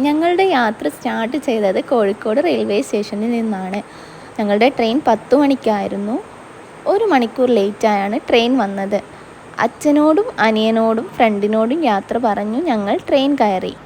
ഞങ്ങളുടെ യാത്ര സ്റ്റാർട്ട് ചെയ്തത് കോഴിക്കോട് റെയിൽവേ സ്റ്റേഷനിൽ നിന്നാണ്. ഞങ്ങളുടെ ട്രെയിൻ പത്ത് മണിക്കായിരുന്നു. ഒരു മണിക്കൂർ ലേറ്റായാണ് ട്രെയിൻ വന്നത്. അച്ഛനോടും അനിയനോടും ഫ്രണ്ടിനോടും യാത്ര പറഞ്ഞു ഞങ്ങൾ ട്രെയിൻ കയറി.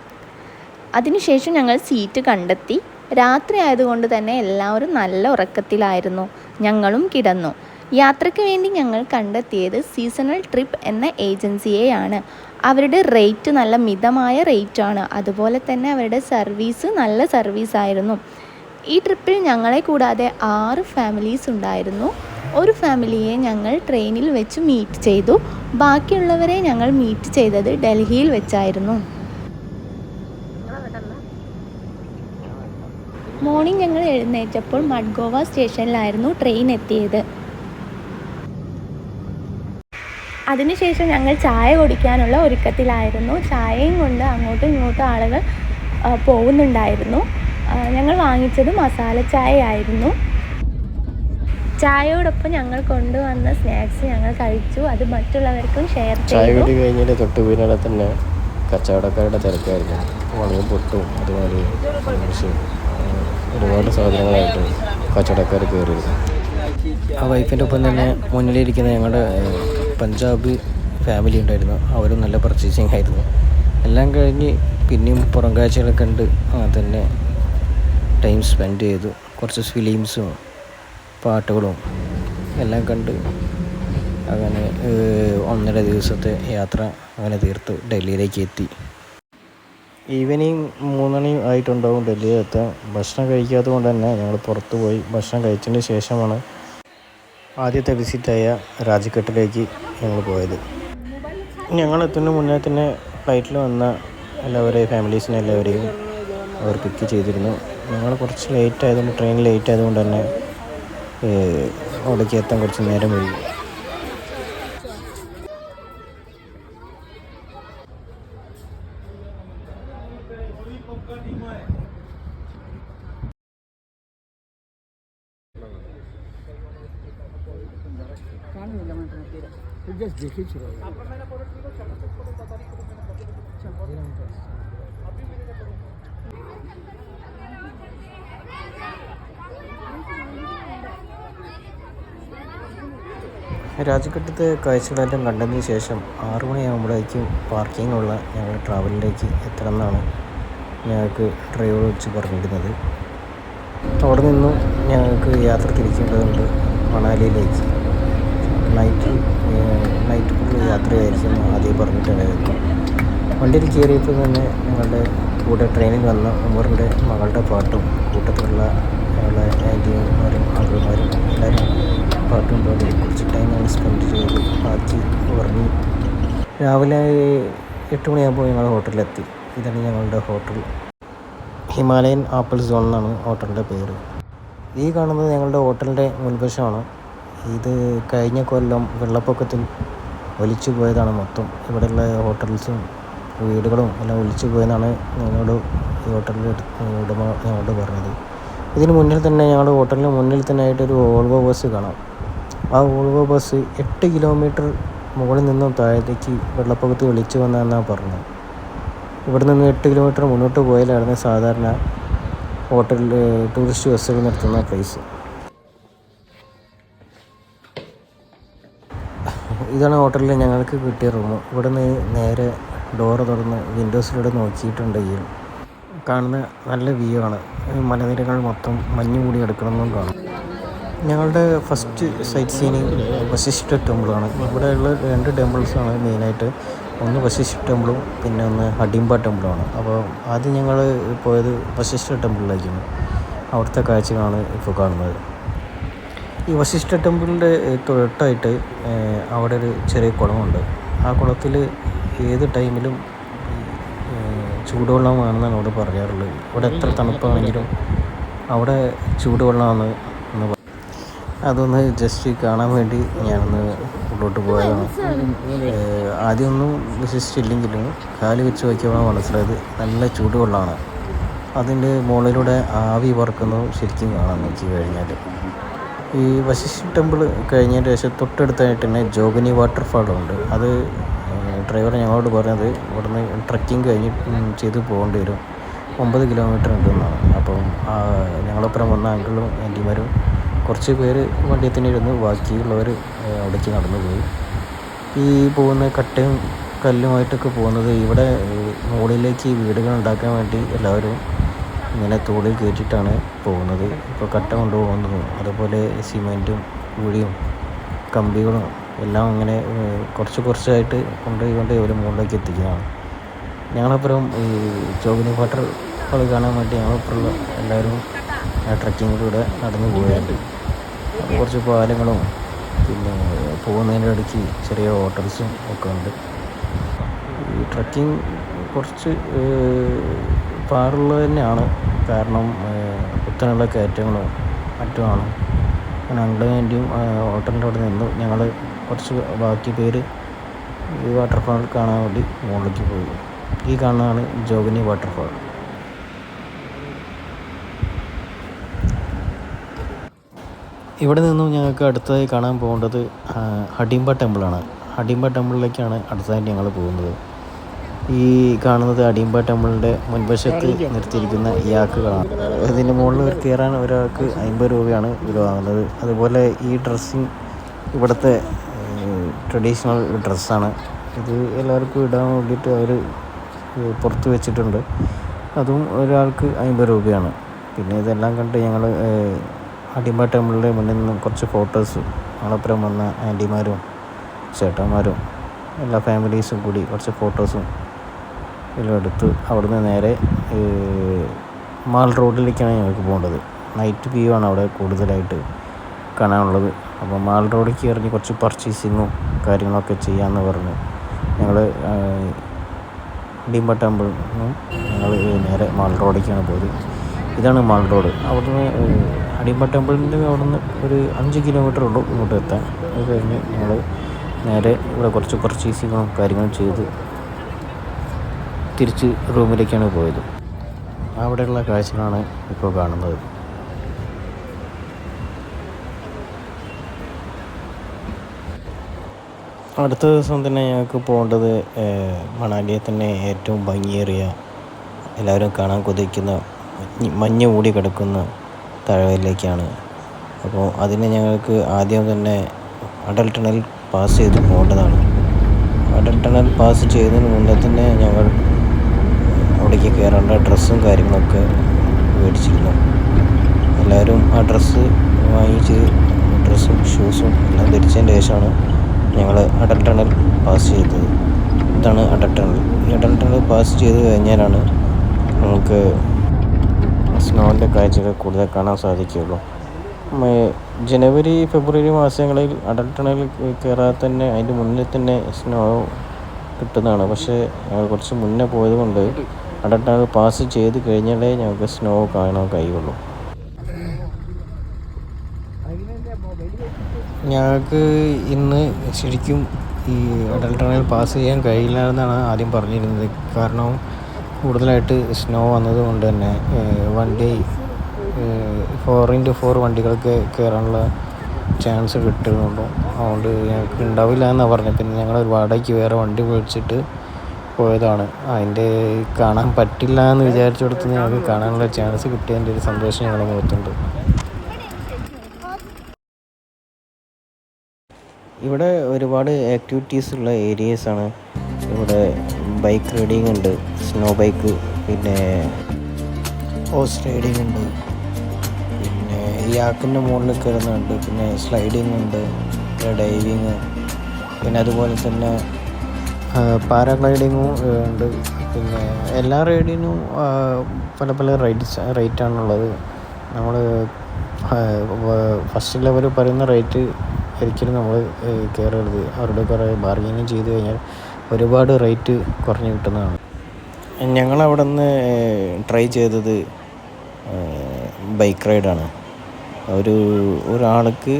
അതിനുശേഷം ഞങ്ങൾ സീറ്റ് കണ്ടെത്തി. രാത്രി ആയതുകൊണ്ട് തന്നെ എല്ലാവരും നല്ല ഉറക്കത്തിലായിരുന്നു. ഞങ്ങളും കിടന്നു. യാത്രയ്ക്ക് വേണ്ടി ഞങ്ങൾ കണ്ടെത്തിയത് സീസണൽ ട്രിപ്പ് എന്ന ഏജൻസിയെയാണ് അവരുടെ റേറ്റ് നല്ല മിതമായ റേറ്റ് ആണ് അതുപോലെ തന്നെ അവരുടെ സർവീസ് നല്ല സർവീസ് ആയിരുന്നു ഈ ട്രിപ്പിൽ ഞങ്ങളെ കൂടാതെ ആറ് ഫാമിലീസ് ഉണ്ടായിരുന്നു. ഒരു ഫാമിലിയെ ഞങ്ങൾ ട്രെയിനിൽ വെച്ച് മീറ്റ് ചെയ്തു. ബാക്കിയുള്ളവരെ ഞങ്ങൾ മീറ്റ് ചെയ്തത് ഡൽഹിയിൽ വെച്ചായിരുന്നു. മോർണിംഗ് ഞങ്ങൾ എഴുന്നേറ്റപ്പോൾ മഡ്ഗോവ സ്റ്റേഷനിലായിരുന്നു ട്രെയിൻ എത്തിയത്. അതിനുശേഷം ഞങ്ങൾ ചായ കുടിക്കാനുള്ള ഒരുക്കത്തിലായിരുന്നു. ചായയും കൊണ്ട് അങ്ങോട്ടും ഇങ്ങോട്ടും ആളുകൾ പോകുന്നുണ്ടായിരുന്നു. ഞങ്ങൾ വാങ്ങിച്ചത് മസാല ചായ ആയിരുന്നു ചായയോടൊപ്പം ഞങ്ങൾ കൊണ്ടുവന്ന സ്നാക്സ് ഞങ്ങൾ കഴിച്ചു. അത് മറ്റുള്ളവർക്കും ഷെയർ ചായ കുടി കഴിഞ്ഞിട്ട് തൊട്ട് തന്നെ കച്ചവടക്കാരുടെ തിരക്കായിരുന്നു. വളരെ പൊട്ടും അതുപോലെ ഒരുപാട് സാധനങ്ങളായിട്ട് കച്ചവടക്കാർ കയറിയിരുന്നു. ആ വൈഫിന്റെ ഒപ്പം തന്നെ മുന്നിലിരിക്കുന്ന ഞങ്ങളുടെ പഞ്ചാബ് ഫാമിലി ഉണ്ടായിരുന്നു. അവരും നല്ല പർച്ചേസിങ് ആയിരുന്നു. എല്ലാം കഴിഞ്ഞ് പിന്നെയും പുറം കാഴ്ചകളൊക്കെ കണ്ട് തന്നെ ടൈം സ്പെൻഡ് ചെയ്തു. കുറച്ച് ഫിലിംസും പാട്ടുകളും എല്ലാം കണ്ട് അങ്ങനെ ഒന്നര ദിവസത്തെ യാത്ര അങ്ങനെ തീർത്ത്. ഡൽഹിയിലേക്ക് എത്തി. ഈവനിങ് മൂന്നണി ആയിട്ടുണ്ടാവും ഡൽഹിയിൽ എത്താൻ ഭക്ഷണം കഴിക്കാത്തത് കൊണ്ട് തന്നെ ഞങ്ങൾ പുറത്ത് പോയി ഭക്ഷണം കഴിച്ചതിന് ശേഷമാണ് ആദ്യത്തെ വിസിറ്റായ രാജ്ഘട്ടിലേക്ക് ഞങ്ങൾ പോയത്. ഞങ്ങൾ എത്തുന്ന മുന്നേ തന്നെ ഫ്ലൈറ്റിൽ വന്ന എല്ലാവരെയും ഫാമിലീസിനെ എല്ലാവരെയും അവർ പിക്ക് ചെയ്തിരുന്നു. ഞങ്ങൾ കുറച്ച് ലേറ്റ് ആയതുകൊണ്ട് ട്രെയിൻ ലേറ്റ് ആയതുകൊണ്ട് തന്നെ അവിടേക്ക് എത്താൻ കുറച്ച് നേരം വൈകി. രാജഘട്ടത്തെ കാഴ്ചകളെല്ലാം കണ്ടതിന് ശേഷം ആറു മണിയാകുമ്പോഴേക്കും പാർക്കിങ്ങുള്ള ഞങ്ങൾ ട്രാവലിലേക്ക് എത്തണമെന്നാണ് ഞങ്ങൾക്ക് ഡ്രൈവർ വിളിച്ച് പറഞ്ഞിരുന്നത്. അവിടെ നിന്നും ഞങ്ങൾക്ക് യാത്ര തിരിക്കേണ്ടതുണ്ട് മണാലിയിലേക്ക്. നൈറ്റ് നൈറ്റ് ഫുള്ള് യാത്രയായിരിക്കും ആദ്യം പറഞ്ഞിട്ടുണ്ടായിരുന്നു വണ്ടിയിൽ കയറിയപ്പോൾ തന്നെ ഞങ്ങളുടെ കൂടെ ട്രെയിനിൽ വന്ന ഉമറിന്റെ മകളുടെ പാട്ടും കൂട്ടത്തിലുള്ള ഞങ്ങളുടെ ആന്റിമാരും അങ്കിൾമാരും എല്ലാവരും പാട്ടും പാടി കുറച്ച് ടൈം ഞങ്ങൾ സ്പെൻഡ് ചെയ്തു. ബാക്കി ഉറങ്ങി. രാവിലെ എട്ട് മണിയാകുമ്പോൾ ഞങ്ങൾ ഹോട്ടലിലെത്തി. ഇതാണ് ഞങ്ങളുടെ ഹോട്ടൽ. ഹിമാലയൻ ആപ്പിൾ സോൺ എന്നാണ് ഹോട്ടലിന്റെ പേര്. ഈ കാണുന്നത് ഞങ്ങളുടെ ഹോട്ടലിന്റെ മുൻവശമാണ്. ഇത് കഴിഞ്ഞ കൊല്ലം വെള്ളപ്പൊക്കത്തിൽ ഒലിച്ചു പോയതാണ് മൊത്തം. ഇവിടെയുള്ള ഹോട്ടൽസും വീടുകളും എല്ലാം ഒലിച്ചു പോയെന്നാണ് ഞങ്ങളോട് ഈ ഹോട്ടലിന്റെ ഉടമ ഞങ്ങളോട് പറഞ്ഞത്. ഇതിന് മുന്നിൽ തന്നെ ഞങ്ങളുടെ ഹോട്ടലിന് മുന്നിൽ തന്നെ ആയിട്ടൊരു വോൾവോ ബസ് കാണാം. ആ വോൾവോ ബസ് എട്ട് കിലോമീറ്റർ മുകളിൽ നിന്നും താഴത്തേക്ക് വെള്ളപ്പൊക്കത്തിൽ ഒലിച്ചു വന്നതെന്നാണ് പറഞ്ഞത്. ഇവിടെ നിന്ന് എട്ട് കിലോമീറ്റർ മുന്നോട്ട് പോയാലായിരുന്നു സാധാരണ ഹോട്ടലിൽ ടൂറിസ്റ്റ് ബസ്സുകൾ നിർത്തുന്ന പ്ലേസ് ഇതാണ് ഹോട്ടലിൽ ഞങ്ങൾക്ക് കിട്ടിയ റൂം. ഇവിടെ നിന്ന് നേരെ ഡോറ് തുറന്ന് വിൻഡോസിലൂടെ നോക്കിയിട്ടുണ്ടെങ്കിൽ കാണുന്ന നല്ല വ്യൂ ആണ്. മലനിരകൾ മൊത്തം മഞ്ഞ് കൂടി എടുക്കണമെന്നും കാണും. ഞങ്ങളുടെ ഫസ്റ്റ് സൈറ്റ് സീനിങ് വശിഷ്ഠ ടെമ്പിളാണ് ഇവിടെയുള്ള രണ്ട് ടെമ്പിൾസാണ് മെയിനായിട്ട് ഒന്ന് വശിഷ്ഠ ടെമ്പിളും പിന്നെ ഒന്ന് ഹഡിംബ ടെമ്പിളുമാണ് അപ്പോൾ ആദ്യം ഞങ്ങൾ പോയത് വശിഷ്ഠ ടെമ്പിളിലേക്കാണ് അവിടുത്തെ കാഴ്ചകളാണ് ഇപ്പോൾ കാണുന്നത്. ഈ വശിഷ്ഠ ടെമ്പിളിന്റെ തൊട്ടായിട്ട് അവിടെ ഒരു ചെറിയ കുളമുണ്ട്. ആ കുളത്തിൽ ഏത് ടൈമിലും ചൂടുവെള്ളമാണെന്നാണ് അവിടെ പറയാറുള്ളത്. ഇവിടെ എത്ര തണുപ്പാണെങ്കിലും അവിടെ ചൂടുവെള്ളമാണ് എന്ന് പറ- അതൊന്ന് ജസ്റ്റ് കാണാൻ വേണ്ടി ഞാനൊന്ന് ഉള്ളോട്ട് പോയതാണ്. ആദ്യമൊന്നും വിശ്വസിച്ചില്ലെങ്കിലും കാൽ വെച്ച് നോക്കിയപ്പോൾ മനസ്സിലായത് നല്ല ചൂടുവെള്ളമാണ്. അതിന്റെ മുകളിലൂടെ ആവി പറക്കുന്നത് ശരിക്കും കാണാൻ നോക്കി കഴിഞ്ഞാൽ ഈ വശിഷ്ഠ ടെമ്പിൾ കഴിഞ്ഞതിന് ശേഷം തൊട്ടടുത്തായിട്ട് തന്നെ ജോഗിനി വാട്ടർഫാളുണ്ട് അത് ഡ്രൈവർ ഞങ്ങളോട് പറഞ്ഞത് ഇവിടുന്ന് ട്രക്കിംഗ് കഴിഞ്ഞ് ചെയ്ത് പോകേണ്ടി വരും. ഒമ്പത് കിലോമീറ്റർ ഉണ്ടെന്നാണ് അപ്പം ആ, ഞങ്ങളൊപ്പം വന്ന അങ്കിളും ആന്റിമാരും കുറച്ച് പേര് വണ്ടിയിൽ തന്നെ ഇരുന്ന് ബാക്കിയുള്ളവർ അവിടേക്ക് നടന്നു പോയി. ഈ പോകുന്ന കട്ടയും കല്ലുമായിട്ടൊക്കെ പോകുന്നത് ഇവിടെ മുകളിലേക്ക് വീടുകൾ ഉണ്ടാക്കാൻ വേണ്ടി എല്ലാവരും ഇങ്ങനെ തോളിൽ കയറ്റിയിട്ടാണ് പോകുന്നത്. ഇപ്പോൾ കട്ട കൊണ്ടുപോകുന്നതും അതുപോലെ സിമെന്റും കുഴിയും കമ്പികളും എല്ലാം അങ്ങനെ കുറച്ച് കുറച്ചായിട്ട് കൊണ്ടുപോയി കൊണ്ടുപോയി ഒരു മുകളിലേക്ക് എത്തിക്കുന്നതാണ്. ഞങ്ങളപ്പുറം ഈ ജോഗിനി വാട്ടർ കളി കാണാൻ വേണ്ടി ഞങ്ങളപ്പുറമുള്ള എല്ലാവരും ട്രക്കിങ്ങിലൂടെ നടന്നു അപ്പോൾ കുറച്ച് പാലങ്ങളും പിന്നെ പോകുന്നതിന്റെ ഇടയ്ക്ക് ചെറിയ ഹോട്ടൽസും ഒക്കെ ഉണ്ട്. ഈ ട്രക്കിംഗ് കുറച്ച് പാടുള്ളത് തന്നെയാണ്. കാരണം കുത്തനെയുള്ള കയറ്റങ്ങളും മറ്റുമാണ്. അങ്ങനെ അങ്കിളും ആന്റിയും ഹോട്ടലിന്റെ അവിടെ നിന്നു ഞങ്ങൾ കുറച്ച് ബാക്കി പേര് ഈ വാട്ടർഫാൾ കാണാൻ വേണ്ടി മുകളിലേക്ക് പോയി. ഈ കാണുന്നതാണ് ജോഗിനി വാട്ടർഫാൾ. ഇവിടെ നിന്നും ഞങ്ങൾക്ക് അടുത്തതായി കാണാൻ പോകേണ്ടത് ഹഡിംബ ടെമ്പിളാണ്. ഹഡിംബ ടെമ്പിളിലേക്കാണ് അടുത്തതായിട്ട് ഞങ്ങൾ പോകുന്നത്. ഈ കാണുന്നത് അടിയമ്പ ടെമ്പിളിന്റെ മുൻവശത്ത് നിർത്തിയിരിക്കുന്ന യാക്കുകളാണ് ഇതിന്റെ മുകളിൽ കയറാൻ ഒരാൾക്ക് അമ്പത് രൂപയാണ് ഇവർ വാങ്ങുന്നത്. അതുപോലെ ഈ ഡ്രസ്സിങ് ഇവിടുത്തെ ട്രഡീഷണൽ ഡ്രസ്സാണ്. ഇത് എല്ലാവർക്കും ഇടാൻ വേണ്ടിയിട്ട് അവർ പുറത്ത് വെച്ചിട്ടുണ്ട്. അതും ഒരാൾക്ക് അമ്പത് രൂപയാണ്. പിന്നെ ഇതെല്ലാം കണ്ട് ഞങ്ങൾ അടിമ ടെമ്പിളിന്റെ മുന്നിൽ നിന്ന് കുറച്ച് ഫോട്ടോസ് ഞങ്ങളപ്പുറം വന്ന ആന്റിമാരും ചേട്ടന്മാരും എല്ലാ ഫാമിലീസും കൂടി കുറച്ച് ഫോട്ടോസും എല്ലാം എടുത്ത് അവിടുന്ന് നേരെ മാൾ റോഡിലേക്കാണ് ഞങ്ങൾക്ക് പോകേണ്ടത്. നൈറ്റ് വ്യൂ ആണ് അവിടെ കൂടുതലായിട്ട് കാണാനുള്ളത്. അപ്പോൾ മാൾ റോഡിലേക്ക് ഇറങ്ങി കുറച്ച് പർച്ചേസിങ്ങും കാര്യങ്ങളൊക്കെ ചെയ്യാമെന്ന് പറഞ്ഞു ഞങ്ങൾ ഡിംബ ടെമ്പിൾ ഞങ്ങൾ നേരെ മാൾ റോഡിലേക്കാണ് പോയത്. ഇതാണ് മാൾ റോഡ്. അവിടുന്ന് അടിമ്പ ടെമ്പിളിന്റെ അവിടുന്ന് ഒരു അഞ്ച് കിലോമീറ്റർ ഉള്ളൂ ഇങ്ങോട്ട് എത്താൻ. അത് കഴിഞ്ഞ് ഞങ്ങൾ നേരെ ഇവിടെ കുറച്ച് പർച്ചേസിങ്ങും കാര്യങ്ങളും ചെയ്ത് തിരിച്ച് റൂമിലേക്കാണ് പോയത്. അവിടെയുള്ള കാഴ്ചകളാണ് ഇപ്പോൾ കാണുന്നത്. അടുത്ത ദിവസം തന്നെ ഞങ്ങൾക്ക് പോകേണ്ടത് മണാലിയെ തന്നെ ഏറ്റവും ഭംഗിയേറിയ എല്ലാവരും കാണാൻ കൊതിക്കുന്ന മഞ്ഞ് മൂടി കിടക്കുന്ന താഴ്വരയിലേക്കാണ് അപ്പോൾ അതിന് ഞങ്ങൾക്ക് ആദ്യം തന്നെ അടൽ ടണൽ പാസ് ചെയ്ത് പോകേണ്ടതാണ്. അടൽ ടണൽ പാസ് ചെയ്യുന്നതിന് മുന്നേ തന്നെ ഞങ്ങൾ അവിടേക്ക് കയറേണ്ട ഡ്രസ്സും കാര്യങ്ങളൊക്കെ മേടിച്ചിരുന്നു. എല്ലാവരും ആ ഡ്രസ്സ് വാങ്ങിച്ച് ഡ്രസ്സും ഷൂസും എല്ലാം ധരിച്ചതിന് ശേഷമാണ് ഞങ്ങൾ അടൽ ടണൽ പാസ് ചെയ്തത്. ഇതാണ് അടൽ ടണൽ. ഈ അടൽ ടണൽ പാസ് ചെയ്ത് കഴിഞ്ഞാലാണ് നമുക്ക് സ്നോവിന്റെ കാഴ്ചകൾ കൂടുതൽ കാണാൻ സാധിക്കുകയുള്ളൂ. ജനുവരി ഫെബ്രുവരി മാസങ്ങളിൽ അടൽ ടണൽ കയറാതെ തന്നെ അതിന്റെ മുന്നിൽ തന്നെ സ്നോ കിട്ടുന്നതാണ്. പക്ഷേ കുറച്ച് മുന്നേ പോയത് കൊണ്ട് അടൽ ടണൽ പാസ് ചെയ്ത് കഴിഞ്ഞാലേ ഞങ്ങൾക്ക് സ്നോ കാണാൻ കഴിയുള്ളൂ. ഞങ്ങൾക്ക് ഇന്ന് ശരിക്കും ഈ അടൽ ടണൽ പാസ് ചെയ്യാൻ കഴിയില്ല എന്നാണ് ആദ്യം പറഞ്ഞിരുന്നത്. കാരണം കൂടുതലായിട്ട് സ്നോ വന്നതുകൊണ്ട് തന്നെ വണ്ടി ഫോർ ഇന്റു ഫോർ വണ്ടികൾക്ക് കയറാനുള്ള ചാൻസ് കിട്ടുന്നുള്ളൂ അതുകൊണ്ട് ഞങ്ങൾക്ക് ഉണ്ടാവില്ല എന്നാണ് പറഞ്ഞത്. പിന്നെ ഞങ്ങൾ വാടകയ്ക്ക് വേറെ വണ്ടി വിളിച്ചിട്ട് പോയതാണ്. അതിന്റെ കാണാൻ പറ്റില്ല എന്ന് വിചാരിച്ചിടത്ത് ഞങ്ങൾക്ക് കാണാനുള്ള ചാൻസ് കിട്ടിയതിന്റെ ഒരു സന്തോഷം ഞങ്ങൾ മുഖത്തുണ്ട്. ഇവിടെ ഒരുപാട് ആക്ടിവിറ്റീസ് ഉള്ള ഏരിയസ് ആണ്. ഇവിടെ ബൈക്ക് റൈഡിങ് ഉണ്ട് സ്നോ ബൈക്ക് പിന്നെ ഹോസ് റൈഡിങ് ഉണ്ട്. പിന്നെ യാക്കിന്റെ മുകളിൽ കയറുന്നുണ്ട് പിന്നെ സ്ലൈഡിങ് ഉണ്ട് ഡൈവിങ് പിന്നെ അതുപോലെ തന്നെ പാരാഗ്ലൈഡിങ്ങും ഉണ്ട്. പിന്നെ എല്ലാ റൈഡിനും പല പല റൈറ്റ്സ് റേറ്റാണുള്ളത്. നമ്മൾ ഫസ്റ്റ് ലെവൽ പറയുന്ന റേറ്റ് ഒരിക്കലും നമ്മൾ കയറരുത് അവരുടെ കുറേ ബാർഗനിങ് ചെയ്ത് കഴിഞ്ഞാൽ ഒരുപാട് റേറ്റ് കുറഞ്ഞു കിട്ടുന്നതാണ്. ഞങ്ങളവിടെ നിന്ന് ട്രൈ ചെയ്തത് ബൈക്ക് റൈഡാണ്. ഒരു ഒരാൾക്ക്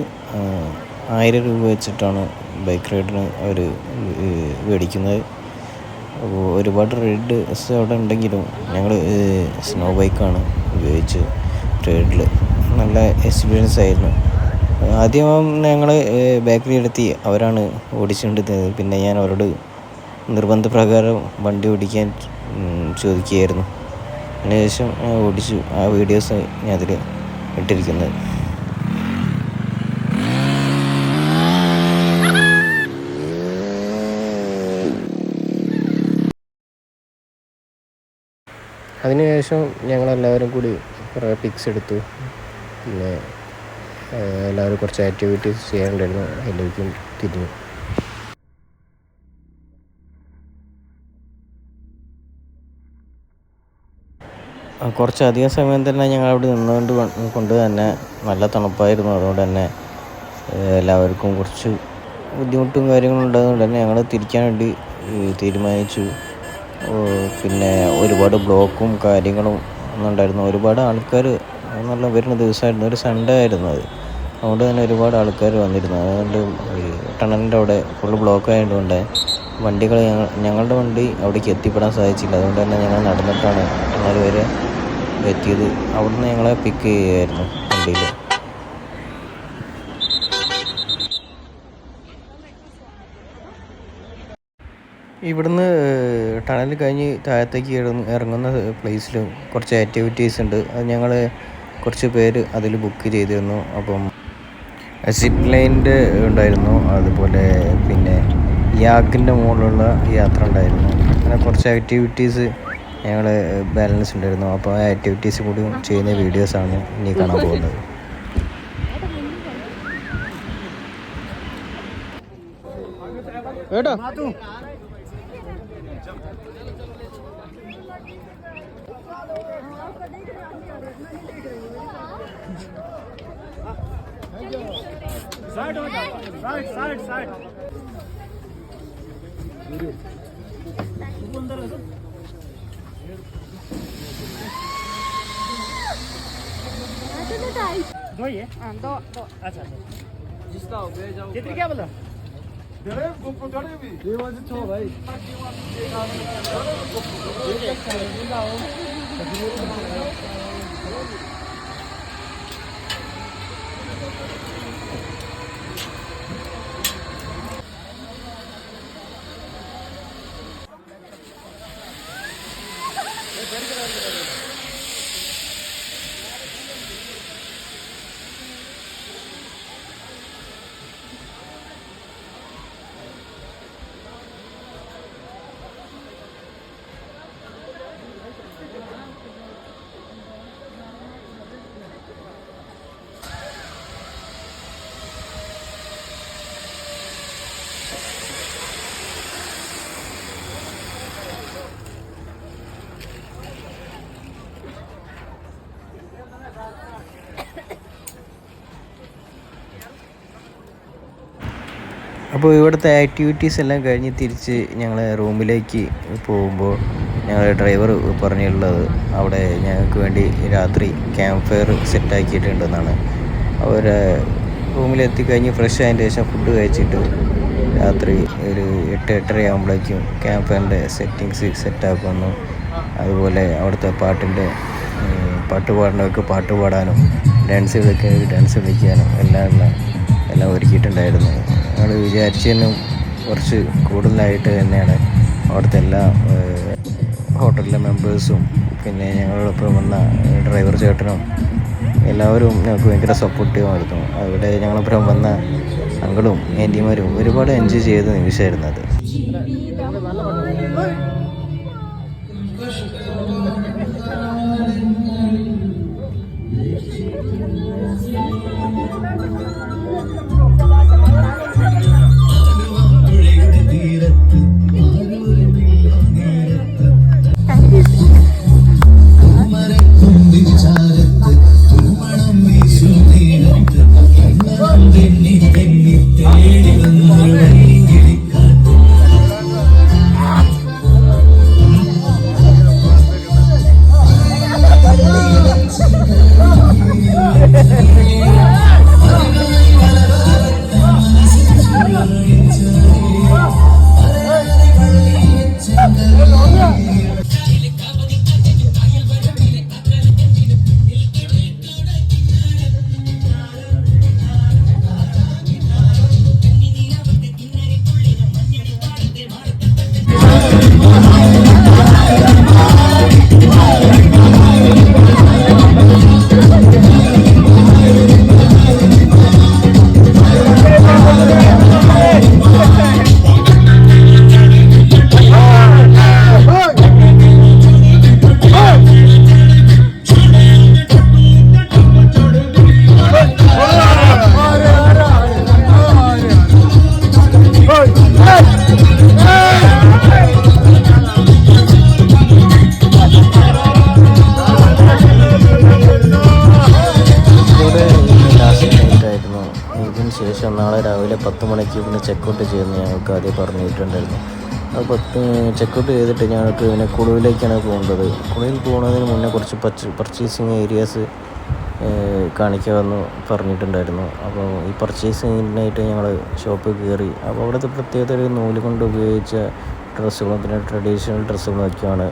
ആയിരം രൂപ വെച്ചിട്ടാണ് ബൈക്ക് റൈഡിന് അവർ മേടിക്കുന്നത്. അപ്പോൾ ഒരുപാട് റൈഡ് അവിടെ ഉണ്ടെങ്കിലും ഞങ്ങൾ സ്നോ ബൈക്കാണ് ഉപയോഗിച്ച് റൈഡിൽ നല്ല എക്സ്പീരിയൻസ് ആയിരുന്നു. ആദ്യം ഞങ്ങൾ ബേക്കറി എടുത്തി അവരാണ് ഓടിച്ചുകൊണ്ടിരുന്നത് പിന്നെ ഞാൻ അവരോട് നിർബന്ധപ്രകാരം വണ്ടി ഓടിക്കാൻ ചോദിക്കുകയായിരുന്നു. അതിനുശേഷം ഓടിച്ചു. ആ വീഡിയോസ് ഞാൻ അതിൽ ഇട്ടിരിക്കുന്നത്. അതിനുശേഷം ഞങ്ങളെല്ലാവരും കൂടി കുറേ പിക്സ് എടുത്തു. പിന്നെ എല്ലാവരും കുറച്ച് ആക്ടിവിറ്റീസ് ചെയ്യാനുണ്ടായിരുന്നു. അതിലേക്കും തിരിഞ്ഞു. കുറച്ചധികം സമയം തന്നെ ഞങ്ങൾ അവിടെ നിന്നുകൊണ്ട് കൊണ്ട് തന്നെ നല്ല തണുപ്പായിരുന്നു. അതുകൊണ്ട് തന്നെ എല്ലാവർക്കും കുറച്ച് ബുദ്ധിമുട്ടും കാര്യങ്ങളും ഉണ്ടായതുകൊണ്ട് തന്നെ ഞങ്ങൾ തിരിക്കാൻ വേണ്ടി തീരുമാനിച്ചു. പിന്നെ ഒരുപാട് ബ്ലോക്കും കാര്യങ്ങളും ഒന്നും ഉണ്ടായിരുന്നു. ഒരുപാട് ആൾക്കാർ നല്ല വരുന്ന ദിവസമായിരുന്നു. ഒരു സൺഡേ ആയിരുന്നു അത്. അതുകൊണ്ട് തന്നെ ഒരുപാട് ആൾക്കാർ വന്നിരുന്നു. അതുകൊണ്ട് ടണലിന്റെ അവിടെ ഫുൾ ബ്ലോക്ക് ആയതുകൊണ്ട് വണ്ടികൾ ഞങ്ങൾ ഞങ്ങളുടെ വണ്ടി അവിടേക്ക് എത്തിപ്പെടാൻ സാധിച്ചില്ല. അതുകൊണ്ട് തന്നെ ഞങ്ങൾ നടന്നിട്ടാണ് ടണൽ വരെ എത്തിയത്. അവിടുന്ന് ഞങ്ങളെ പിക്ക് ചെയ്യുമായിരുന്നു വണ്ടിയിൽ. ഇവിടുന്ന് ടണൽ കഴിഞ്ഞ് താഴത്തേക്ക് ഇറങ്ങുന്ന പ്ലേസിൽ കുറച്ച് ആക്ടിവിറ്റീസ് ഉണ്ട്. അത് ഞങ്ങൾ കുറച്ച് പേര് അതിൽ ബുക്ക് ചെയ്തിരുന്നു. അപ്പം സിപ്പ് ലൈനിന്റെ ഉണ്ടായിരുന്നു. അതുപോലെ പിന്നെ യാക്കിന്റെ മുകളിലുള്ള യാത്ര ഉണ്ടായിരുന്നു. അങ്ങനെ കുറച്ച് ആക്ടിവിറ്റീസ് ഞങ്ങൾ ബാലൻസ് ഉണ്ടായിരുന്നു. അപ്പോൾ ആ ആക്ടിവിറ്റീസ് കൂടി ചെയ്യുന്ന വീഡിയോസാണ് ഇനി കാണാൻ പോകുന്നത്. കേട്ടോ साइड हो जाओ। Side side side. हाँ, अंदर अच्छा, अच्छा। क्या बोला? डरे भी। छो तो भाई। ये അപ്പോൾ ഇവിടുത്തെ ആക്ടിവിറ്റീസ് എല്ലാം കഴിഞ്ഞ് തിരിച്ച് ഞങ്ങൾ റൂമിലേക്ക് പോകുമ്പോൾ ഞങ്ങൾ ഡ്രൈവർ പറഞ്ഞിട്ടുള്ളത് അവിടെ ഞങ്ങൾക്ക് വേണ്ടി രാത്രി ക്യാമ്പ് ഫയർ സെറ്റാക്കിയിട്ടുണ്ടെന്നാണ് അവർ റൂമിലെത്തി കഴിഞ്ഞ് ഫ്രഷ് ആയതിന്റെ ശേഷം ഫുഡ് കഴിച്ചിട്ട് രാത്രി ഒരു എട്ട് എട്ടര ആകുമ്പോഴേക്കും ക്യാമ്പ് ഫയറിന്റെ സെറ്റിങ്സ് സെറ്റാക്കുന്നു അതുപോലെ അവിടുത്തെ പാട്ടിന്റെ പാട്ട് പാടുന്നവർക്ക് പാട്ട് പാടാനും ഡാൻസ് കളിക്കുന്നവർക്ക് ഡാൻസ് കളിക്കാനും എല്ലാം എല്ലാം ഒരുക്കിയിട്ടുണ്ടായിരുന്നു. വിചാരിച്ചതിനും കുറച്ച് കൂടുതലായിട്ട് തന്നെയാണ് അവിടുത്തെ എല്ലാ ഹോട്ടലിലെ മെമ്പേഴ്സും പിന്നെ ഞങ്ങളോടൊപ്പം വന്ന ഡ്രൈവർ ചേട്ടനും എല്ലാവരും ഞങ്ങൾക്ക് ഭയങ്കര സപ്പോർട്ടീവായിരുന്നു അവിടെ ഞങ്ങളൊപ്പം വന്ന അങ്കിളും ആന്റിമാരും ഒരുപാട് എൻജോയ് ചെയ്ത നിമിഷമായിരുന്നു അത്. പിന്നെ ചെക്കൗട്ട് ചെയ്യുമെന്ന് ഞങ്ങൾക്ക് ആദ്യം പറഞ്ഞിട്ടുണ്ടായിരുന്നു. അപ്പോൾ ചെക്കൗട്ട് ചെയ്തിട്ട് ഞങ്ങൾക്ക് പിന്നെ കുളുവിലേക്കാണ് പോകേണ്ടത്. കുളുവിൽ പോകുന്നതിന് മുന്നേ കുറച്ച് പച്ച് പർച്ചേസിങ് ഏരിയാസ് കാണിക്കാമെന്ന് പറഞ്ഞിട്ടുണ്ടായിരുന്നു. അപ്പോൾ ഈ പർച്ചേസിങ്ങിനായിട്ട് ഞങ്ങൾ ഷോപ്പിൽ കയറി. അപ്പോൾ അവിടുത്തെ പ്രത്യേകത ഒരു നൂൽ കൊണ്ട് ഉപയോഗിച്ച ഡ്രസ്സുകളും പിന്നെ ട്രഡീഷണൽ ഡ്രസ്സുകളൊക്കെയാണ്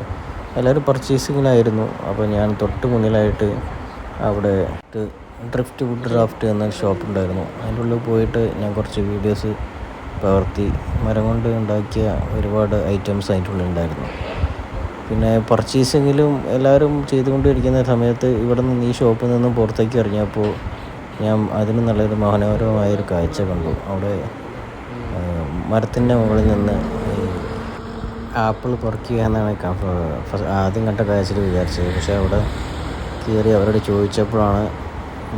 എല്ലാവരും പർച്ചേസിങ്ങിലായിരുന്നു അപ്പോൾ ഞാൻ തൊട്ട് മുന്നിലായിട്ട് അവിടെ ഡ്രിഫ്റ്റ് വുഡ് ഡ്രാഫ്റ്റ് എന്ന ഷോപ്പ് ഉണ്ടായിരുന്നു. അതിന്റെ ഉള്ളിൽ പോയിട്ട് ഞാൻ കുറച്ച് വീഡിയോസ് പകർത്തി. മരം കൊണ്ട് ഉണ്ടാക്കിയ ഒരുപാട് ഐറ്റംസ് അതിന്റെ ഉള്ളിൽ ഉണ്ടായിരുന്നു. പിന്നെ പർച്ചേസിങ്ങിലും എല്ലാവരും ചെയ്തുകൊണ്ടിരിക്കുന്ന സമയത്ത് ഇവിടെ നിന്ന് ഈ ഷോപ്പിൽ നിന്നും പുറത്തേക്ക് ഇറങ്ങിയപ്പോൾ ഞാൻ അതിന് നല്ലൊരു മനോഹരമായൊരു കാഴ്ച കണ്ടു. അവിടെ മരത്തിന്റെ മുകളിൽ നിന്ന് ആപ്പിൾ പുറക്കുക എന്നാണ് ആദ്യം കണ്ട കാഴ്ചയിൽ വിചാരിച്ചത്. പക്ഷേ അവിടെ കയറി അവരോട് ചോദിച്ചപ്പോഴാണ്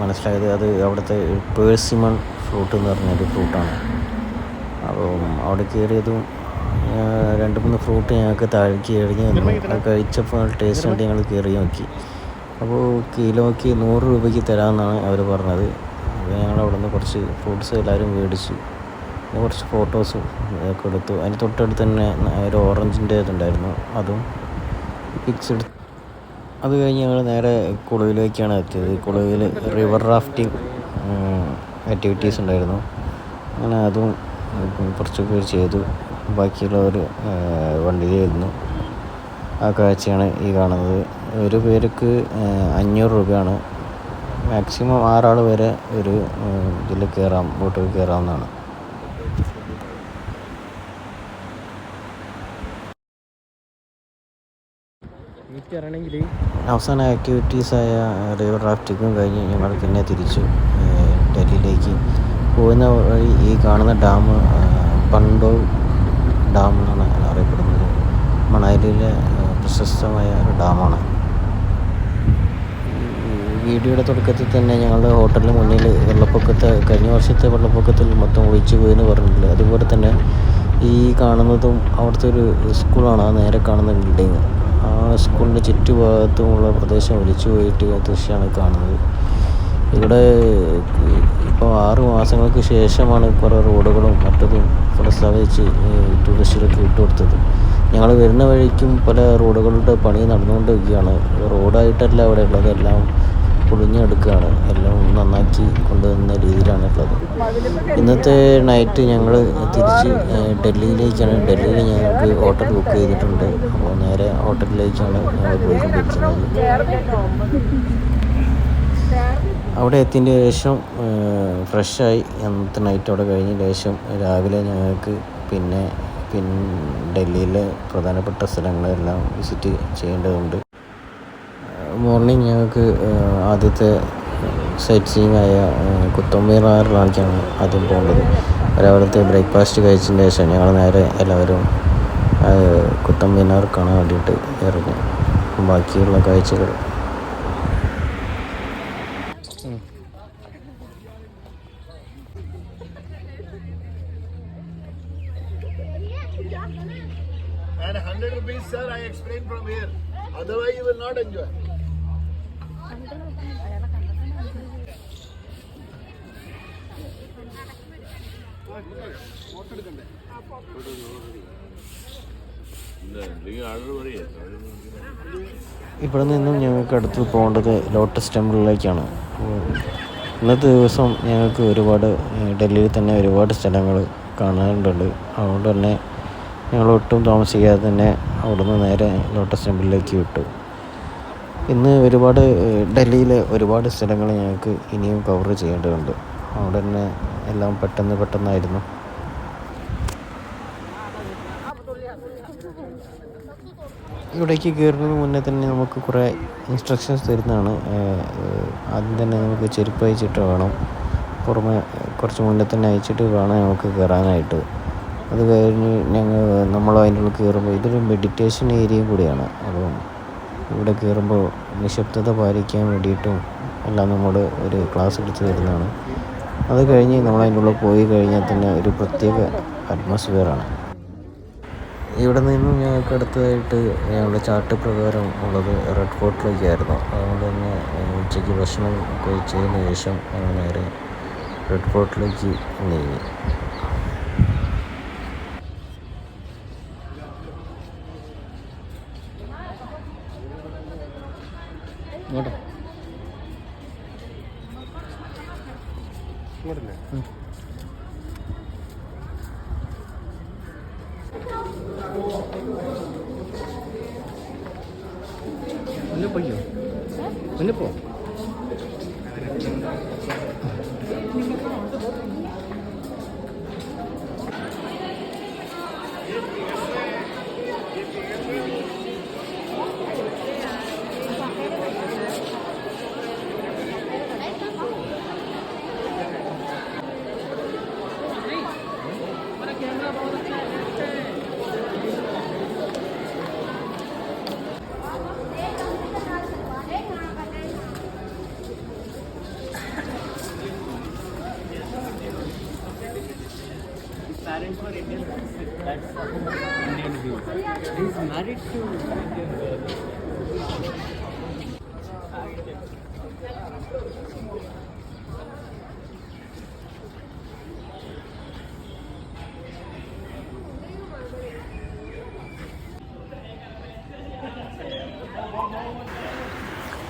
മനസ്സിലായത് അത് അവിടുത്തെ പേഴ്സിമൺ ഫ്രൂട്ട് എന്ന് പറഞ്ഞൊരു ഫ്രൂട്ടാണ്. അപ്പം അവിടെ കയറിയതും രണ്ട് മൂന്ന് ഫ്രൂട്ട് ഞങ്ങൾക്ക് താഴേക്ക് എറിഞ്ഞ് തന്നു അത് കഴിച്ചപ്പോൾ ടേസ്റ്റ് കണ്ട് ഞങ്ങൾ കയറി നോക്കി. അപ്പോൾ കിലോയ്ക്ക് നൂറ് രൂപയ്ക്ക് തരാമെന്നാണ് അവർ പറഞ്ഞത്. അപ്പോൾ ഞങ്ങൾ അവിടെ നിന്ന് കുറച്ച് ഫ്രൂട്ട്സ് എല്ലാവരും മേടിച്ചു. കുറച്ച് ഫോട്ടോസും ഒക്കെ എടുത്തു അതിന് തൊട്ടടുത്ത് തന്നെ ഒരു ഓറഞ്ചിന്റെ ഇതുണ്ടായിരുന്നു അതും പിക്സ് എടുത്ത് അത് കഴിഞ്ഞ് ഞങ്ങൾ നേരെ കുളുവിലേക്കാണ് എത്തിയത്. കുളുവിൽ റിവർ റാഫ്റ്റിംഗ് ആക്ടിവിറ്റീസ് ഉണ്ടായിരുന്നു. അങ്ങനെ അതും കുറച്ച് പേര് ചെയ്തു. ബാക്കിയുള്ളവർ വണ്ടിയിലായിരുന്നു ആ കാഴ്ചയാണ് ഈ കാണുന്നത്. ഒരു പേർക്ക് അഞ്ഞൂറ് രൂപയാണ്. മാക്സിമം ആറാൾ വരെ ഒരു ഇതിൽ കയറാം ബോട്ടിൽ കയറാവുന്നതാണ് അവസാന ആക്ടിവിറ്റീസായ റിവർ റാഫ്റ്റിങ്ങും കഴിഞ്ഞ് ഞങ്ങൾ പിന്നെ തിരിച്ചു ഡൽഹിയിലേക്ക് പോകുന്ന വഴി ഈ കാണുന്ന ഡാം പണ്ടോ ഡാം എന്നാണ് അറിയപ്പെടുന്നത്. മണാലിയിലെ പ്രശസ്തമായ ഒരു ഡാമാണ് വീഡിയോയുടെ തുടക്കത്തിൽ തന്നെ ഞങ്ങളുടെ ഹോട്ടലിന് മുന്നിൽ വെള്ളപ്പൊക്കത്തെ കഴിഞ്ഞ വർഷത്തെ വെള്ളപ്പൊക്കത്തിൽ മൊത്തം ഒഴിച്ചു പോയെന്ന് പറഞ്ഞിട്ടുണ്ട്. അതുപോലെ തന്നെ ഈ കാണുന്നതും അവിടുത്തെ ഒരു സ്കൂളാണ് നേരെ കാണുന്ന ബിൽഡിങ് ആ സ്കൂളിന്റെ ചുറ്റുഭാഗത്തുമുള്ള പ്രദേശം ഒലിച്ചു പോയിട്ട് ദൃശ്യമാണ് കാണുന്നത്. ഇവിടെ ഇപ്പോൾ ആറ് മാസങ്ങൾക്ക് ശേഷമാണ് കുറേ റോഡുകളും മറ്റതും പുനഃസ്ഥാപിച്ച് ടൂറിസ്റ്റുകൾക്ക് വിട്ടുകൊടുത്തത്. ഞങ്ങൾ വരുന്ന വഴിക്കും പല റോഡുകളുടെ പണി നടന്നുകൊണ്ടിരിക്കുകയാണ്. റോഡായിട്ടല്ല അവിടെ ഉള്ളത് എല്ലാം പൊളിഞ്ഞെടുക്കുകയാണ് എല്ലാം നന്നാക്കി കൊണ്ടുവന്ന രീതിയിലാണ് ഉള്ളത് ഇന്നത്തെ നൈറ്റ് ഞങ്ങൾ തിരിച്ച് ഡൽഹിയിലേക്കാണ്. ഡൽഹിയിൽ ഞങ്ങൾക്ക് ഹോട്ടൽ ബുക്ക് ചെയ്തിട്ടുണ്ട്. അപ്പോൾ നേരെ ഹോട്ടലിലേക്കാണ് ഞങ്ങൾ പോയിക്കൊണ്ടിരിക്കുന്നത്. അവിടെ എത്തിയതിന്റെ ശേഷം ഫ്രഷായി അന്നത്തെ നൈറ്റ് അവിടെ കഴിഞ്ഞ ശേഷം രാവിലെ ഞങ്ങൾക്ക് പിന്നെ പിന്നെ ഡൽഹിയിലെ പ്രധാനപ്പെട്ട സ്ഥലങ്ങളെല്ലാം വിസിറ്റ് ചെയ്യേണ്ടതുണ്ട്. മോർണിംഗ് ഞങ്ങൾക്ക് ആദ്യത്തെ സൈറ്റ് സീയിങ് ആയ മിനാറിലേക്കാണ് ആദ്യം പോകേണ്ടത് രാവിലത്തെ ബ്രേക്ക്ഫാസ്റ്റ് കഴിച്ചതിന് ശേഷം ഞങ്ങൾ നേരെ എല്ലാവരും കുത്തമ്പീനാർ കാണാൻ വേണ്ടിയിട്ട് ഇറങ്ങി ബാക്കിയുള്ള കാഴ്ചകൾ And 100 rupees, sir, I explained from here. Otherwise, you will not enjoy. ഇവിടെ നിന്നും ഞങ്ങൾക്ക് അടുത്ത് പോകേണ്ടത് ലോട്ടസ് ടെമ്പിളിലേക്കാണ്. ഇന്നത്തെ ദിവസം ഞങ്ങൾക്ക് ഒരുപാട് ഡൽഹിയിൽ തന്നെ ഒരുപാട് സ്ഥലങ്ങൾ കാണാനുണ്ട്. അതുകൊണ്ട് തന്നെ ഞങ്ങൾ ഒട്ടും താമസിക്കാതെ തന്നെ അവിടുന്ന് നേരെ ലോട്ടസ് ടെമ്പിളിലേക്ക് വിട്ടു. ഇന്ന് ഒരുപാട് ഡൽഹിയിലെ ഒരുപാട് സ്ഥലങ്ങൾ ഞങ്ങൾക്ക് ഇനിയും കവർ ചെയ്യേണ്ടതുണ്ട്. അവിടെ തന്നെ എല്ലാം പെട്ടെന്ന് പെട്ടെന്നായിരുന്നു. ഇവിടേക്ക് കയറുന്നതിന് മുന്നേ തന്നെ നമുക്ക് കുറേ ഇൻസ്ട്രക്ഷൻസ് തരുന്നതാണ്. ആദ്യം തന്നെ നമുക്ക് ചെരുപ്പ് അയച്ചിട്ട് വേണം. പുറമെ കുറച്ച് മുന്നേ തന്നെ അയച്ചിട്ട് വേണം നമുക്ക് കയറാനായിട്ട്. അത് കഴിഞ്ഞ് ഞങ്ങൾ നമ്മൾ അതിന്റെ ഉള്ളിൽ കയറുമ്പോൾ ഇതൊരു മെഡിറ്റേഷൻ ഏരിയ കൂടിയാണ്. അപ്പം ഇവിടെ കയറുമ്പോൾ നിശബ്ദത പാലിക്കാൻ വേണ്ടിയിട്ടും എല്ലാം നമ്മൾ ഒരു ക്ലാസ് എടുത്ത് തരുന്നതാണ്. അത് കഴിഞ്ഞ് നമ്മൾ അതിന്റെ ഉള്ളിൽ പോയി കഴിഞ്ഞാൽ തന്നെ ഒരു പ്രത്യേക അറ്റ്മോസ്ഫിയറാണ് ഇവിടെ നിന്നും ഞങ്ങൾക്ക് അടുത്തതായിട്ട് ഞങ്ങളുടെ ചാർട്ട് പ്രകാരം ഉള്ളത് റെഡ് ഫോർട്ടിലേക്കായിരുന്നു അതുകൊണ്ട് തന്നെ ഉച്ചയ്ക്ക് ഭക്ഷണം കഴിച്ചതിന് ശേഷം ഞങ്ങൾ നേരെ റെഡ് ഫോർട്ടിലേക്ക് നീങ്ങി. ഇങ്ങോട്ടല്ലേ മുന്നേ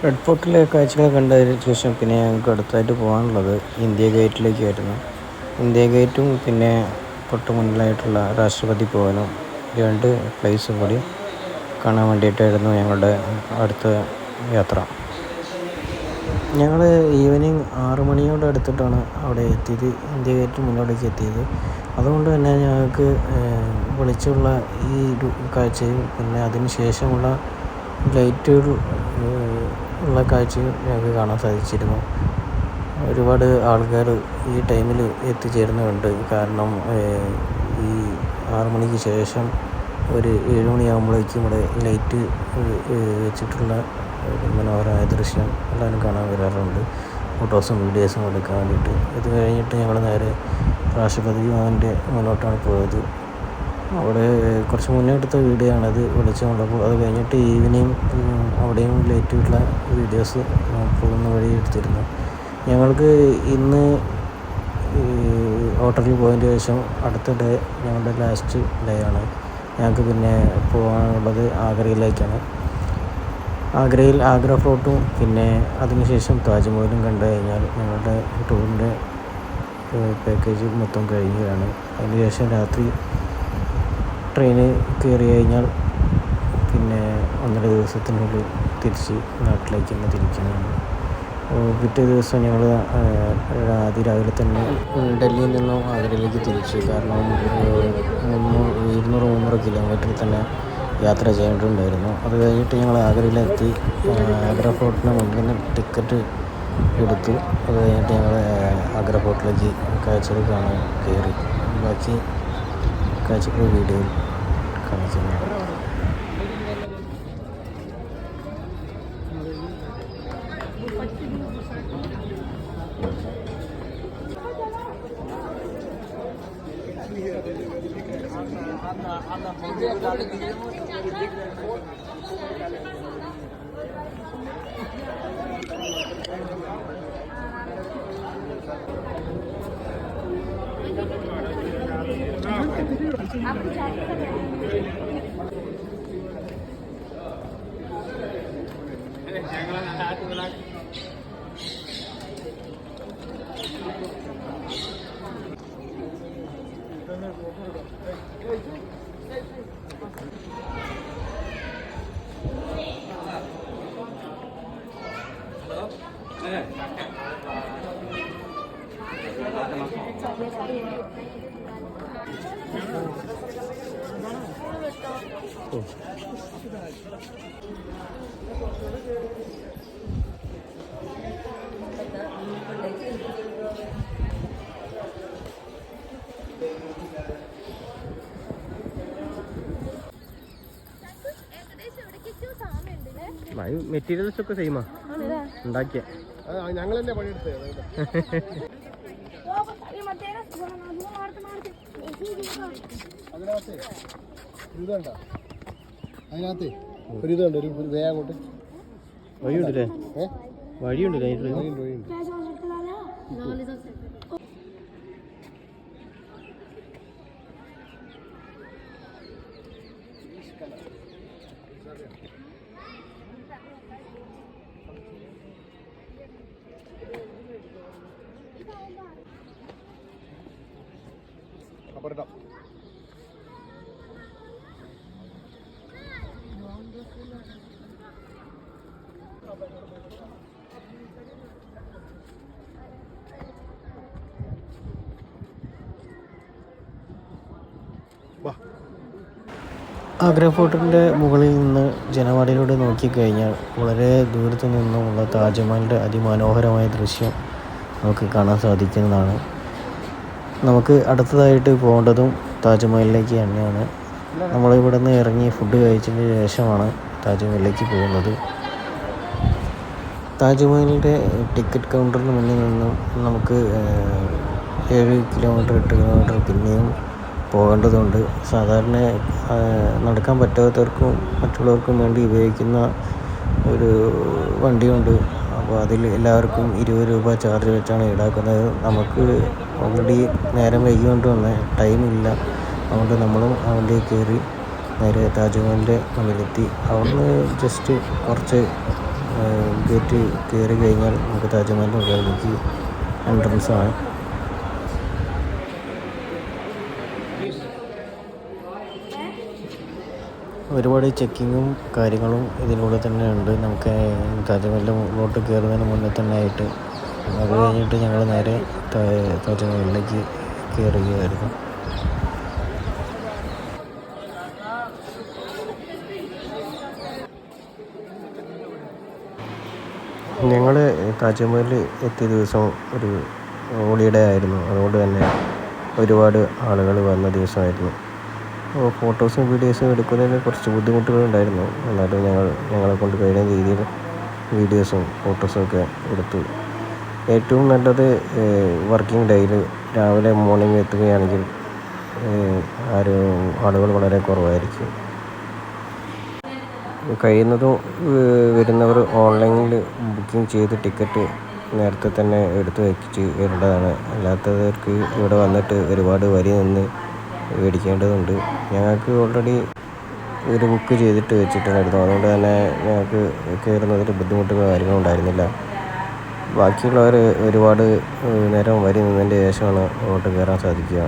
റെഡ് ഫോർട്ടിലെ കാഴ്ചകൾ കണ്ടതിന് ശേഷം പിന്നെ ഞങ്ങൾക്ക് അടുത്തായിട്ട് പോകാനുള്ളത് ഇന്ത്യ ഗേറ്റിലേക്കായിരുന്നു. ഇന്ത്യ ഗേറ്റും പിന്നെ തൊട്ട് മുന്നിലായിട്ടുള്ള രാഷ്ട്രപതി ഭവനും രണ്ട് പ്ലേസും കൂടി കാണാൻ വേണ്ടിയിട്ടായിരുന്നു ഞങ്ങളുടെ അടുത്ത യാത്ര. ഞങ്ങൾ ഈവനിങ് ആറു മണിയോട് അടുത്തിട്ടാണ് അവിടെ എത്തിയത്. ഇന്ത്യ ഗേറ്റ് മുന്നോട്ടേക്ക് എത്തിയത്. അതുകൊണ്ട് തന്നെ ഞങ്ങൾക്ക് വിളിച്ചുള്ള ഈ കാഴ്ചയും പിന്നെ അതിന് ശേഷമുള്ള ലൈറ്റുകൾ ഉള്ള കാഴ്ചയും ഞങ്ങൾക്ക് കാണാൻ സാധിച്ചിരുന്നു. ഒരുപാട് ആൾക്കാർ ഈ ടൈമിൽ എത്തിച്ചേരുന്നുണ്ട്. കാരണം ഈ ആറ് മണിക്ക് ശേഷം ഒരു ഏഴ് മണിയാകുമ്പോഴേക്കും ഇവിടെ ലൈറ്റ് വെച്ചിട്ടുള്ള മനോഹരമായ ദൃശ്യം എല്ലാവരും കാണാൻ വരാറുണ്ട്. ഫോട്ടോസും വീഡിയോസും എടുക്കാൻ വേണ്ടിയിട്ട്. ഇത് കഴിഞ്ഞിട്ട് ഞങ്ങൾ നേരെ രാഷ്ട്രപതി ഭവന്റെ മുന്നോട്ടാണ് പോയത്. അവിടെ കുറച്ച് മുന്നേ എടുത്ത വീഡിയോ ആണത് കൊണ്ടപ്പോൾ അത് കഴിഞ്ഞിട്ട് ഈവനിങ് അവിടെയും ലൈറ്റുള്ള വീഡിയോസ് പോകുന്ന വഴി എടുത്തിരുന്നു. ഞങ്ങൾക്ക് ഇന്ന് ഹോട്ടലിൽ പോയതിന് ശേഷം അടുത്ത ഡേ ഞങ്ങളുടെ ലാസ്റ്റ് ഡേ ആണ്. ഞങ്ങൾക്ക് പിന്നെ പോകാനുള്ളത് ആഗ്രയിലേക്കാണ്. ആഗ്രയിൽ ആഗ്ര ഫോർട്ടും പിന്നെ അതിനുശേഷം താജ്മഹലും കണ്ടു കഴിഞ്ഞാൽ ഞങ്ങളുടെ ടൂറിന്റെ പാക്കേജ് മൊത്തം കഴിയുകയാണ് അതിനുശേഷം രാത്രി ട്രെയിന് കയറി കഴിഞ്ഞാൽ പിന്നെ ഒന്നര ദിവസത്തിനുള്ളിൽ തിരിച്ച് നാട്ടിലേക്ക് തന്നെ തിരിക്കുന്നതാണ്. പിറ്റേ ദിവസം ഞങ്ങൾ അതിരാവിലെ തന്നെ ഡൽഹിയിൽ നിന്നും ആഗ്രയിലേക്ക് തിരിച്ചു. കാരണം മുന്നൂറ് ഇരുന്നൂറ് മുന്നൂറ് കിലോമീറ്ററിൽ തന്നെ യാത്ര ചെയ്യേണ്ടതുണ്ടായിരുന്നു. അത് കഴിഞ്ഞിട്ട് ഞങ്ങൾ ആഗ്രയിലെത്തി. ആഗ്ര ഫോർട്ടിന് മുന്നിൽ നിന്ന് ടിക്കറ്റ് എടുത്തു. അത് കഴിഞ്ഞിട്ട് ഞങ്ങൾ ആഗ്ര ഫോർട്ടിലേക്ക് കാഴ്ചകൾ കാണാൻ കയറി. ബാക്കി കാഴ്ചകൾ വീഡിയോയിൽ കാണിക്കുന്നതാണ് മെറ്റീരിയൽസ് ഒക്കെ സെയിമാ ഉണ്ടാക്കിയ. ഞങ്ങൾ തന്നെ പണിയെടുത്തത്. അതിനകത്ത് ഇതുണ്ട അതിനകത്ത് ഒരു ഇതുണ്ട് ഒരു വഴിയുണ്ടല്ലേ? വഴിയുണ്ടല്ലേ? വഴിയുണ്ട് വഴിയുണ്ട്. ആഗ്ര ഫോർട്ടിന്റെ മുകളിൽ നിന്ന് ജനവാടിയിലൂടെ നോക്കിക്കഴിഞ്ഞാൽ വളരെ ദൂരത്തു നിന്നുമുള്ള താജ്മഹലിന്റെ അതിമനോഹരമായ ദൃശ്യം നമുക്ക് കാണാൻ സാധിക്കുന്നതാണ്. നമുക്ക് അടുത്തതായിട്ട് പോകേണ്ടതും താജ്മഹലിലേക്ക് തന്നെയാണ്. നമ്മൾ ഇവിടെ നിന്ന് ഇറങ്ങി ഫുഡ് കഴിച്ചതിന് ശേഷമാണ് താജ്മഹലിലേക്ക് പോകുന്നത്. താജ്മഹലിന്റെ ടിക്കറ്റ് കൗണ്ടറിന് മുന്നിൽ നിന്നും നമുക്ക് ഏഴ് കിലോമീറ്റർ എട്ട് കിലോമീറ്റർ പിന്നെയും പോകേണ്ടതുണ്ട്. സാധാരണ നടക്കാൻ പറ്റാത്തവർക്കും മറ്റുള്ളവർക്കും വേണ്ടി ഉപയോഗിക്കുന്ന ഒരു വണ്ടിയുണ്ട്. അപ്പോൾ അതിൽ എല്ലാവർക്കും ഇരുപത് രൂപ ചാർജ് വെച്ചാണ് ഈടാക്കുന്നത്. നമുക്ക് ഓൾറെഡി നേരം വൈകിക്കൊണ്ട് വന്ന ടൈമില്ല അതുകൊണ്ട് നമ്മളും വണ്ടിയിൽ കയറി നേരെ താജ്മഹലിന്റെ മുന്നിലെത്തി. അവിടുന്ന് ജസ്റ്റ് കുറച്ച് ഗേറ്റ് കയറി കഴിഞ്ഞാൽ നമുക്ക് താജ്മഹലിന്റെ മുകളിലേക്ക് എൻട്രൻസ് ആണ് ഒരുപാട് ചെക്കിങ്ങും കാര്യങ്ങളും ഇതിലൂടെ തന്നെ ഉണ്ട് നമുക്ക് താജ്മഹലിന്റെ മുകളിലോട്ട് കയറുന്നതിന് മുന്നേ തന്നെ ആയിട്ട് അത് കഴിഞ്ഞിട്ട് ഞങ്ങൾ നേരെ താജ്മഹലിലേക്ക് കയറുകയായിരുന്നു. ഞങ്ങൾ താജ്മഹലിൽ എത്തിയ ദിവസം ഒരു ഹോളിഡേ ആയിരുന്നു. അതുകൊണ്ട് തന്നെ ഒരുപാട് ആളുകൾ വന്ന ദിവസമായിരുന്നു. ഫോട്ടോസും വീഡിയോസും എടുക്കുന്നതിന് കുറച്ച് ബുദ്ധിമുട്ടുകളുണ്ടായിരുന്നു. എന്നാലും ഞങ്ങൾ ഞങ്ങളെ കൊണ്ട് കഴിയുന്ന രീതിയിൽ വീഡിയോസും ഫോട്ടോസും ഒക്കെ എടുത്തു. ഏറ്റവും നല്ലത് വർക്കിംഗ് ഡേയിൽ രാവിലെ മോർണിംഗ് എത്തുകയാണെങ്കിൽ ആരും ആളുകൾ വളരെ കുറവായിരിക്കും. കഴിയുന്നതും വരുന്നവർ ഓൺലൈനിൽ ബുക്കിംഗ് ചെയ്ത് ടിക്കറ്റ് നേരത്തെ തന്നെ എടുത്തു വെച്ച് വരേണ്ടതാണ്. അല്ലാത്തവർക്ക് ഇവിടെ വന്നിട്ട് ഒരുപാട് വരി നിന്ന് മേടിക്കേണ്ടതുണ്ട്. ഞങ്ങൾക്ക് ഓൾറെഡി ഒരു ബുക്ക് ചെയ്തിട്ട് വെച്ചിട്ടുണ്ടായിരുന്നു. അതുകൊണ്ട് തന്നെ ഞങ്ങൾക്ക് കയറുന്നതിൽ ബുദ്ധിമുട്ടുകളോ കാര്യങ്ങളോ ഉണ്ടായിരുന്നില്ല. ബാക്കിയുള്ളവർ ഒരുപാട് നേരം വരി നിന്നതിന്റെ ശേഷമാണ് അങ്ങോട്ട് കയറാൻ സാധിക്കുക.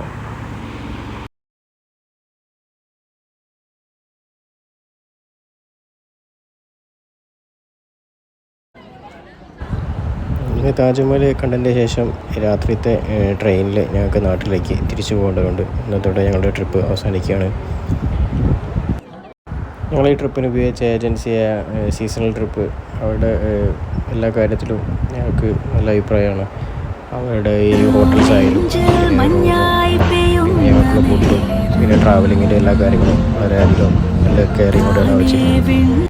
താജ്മഹൽ കണ്ടതിന് ശേഷം രാത്രിത്തെ ട്രെയിനിൽ ഞങ്ങൾക്ക് നാട്ടിലേക്ക് തിരിച്ചു പോകേണ്ടതുണ്ട്. ഇന്നത്തോടെ ഞങ്ങളുടെ ട്രിപ്പ് അവസാനിക്കുകയാണ്. ഞങ്ങൾ ഈ ട്രിപ്പിന് ഉപയോഗിച്ച ഏജൻസിയായ സീസണൽ ട്രിപ്പ്. അവരുടെ എല്ലാ കാര്യത്തിലും ഞങ്ങൾക്ക് നല്ല അഭിപ്രായമാണ്. അവരുടെ ഈ ഹോട്ടൽസ് ആയാലും ഞങ്ങൾക്കുള്ള ഫുഡും പിന്നെ ട്രാവലിങ്ങിന്റെ എല്ലാ കാര്യങ്ങളും വളരെയധികം നല്ല കെയറിങ്ങോടെയാണ് അവർ ചെയ്യുന്നത്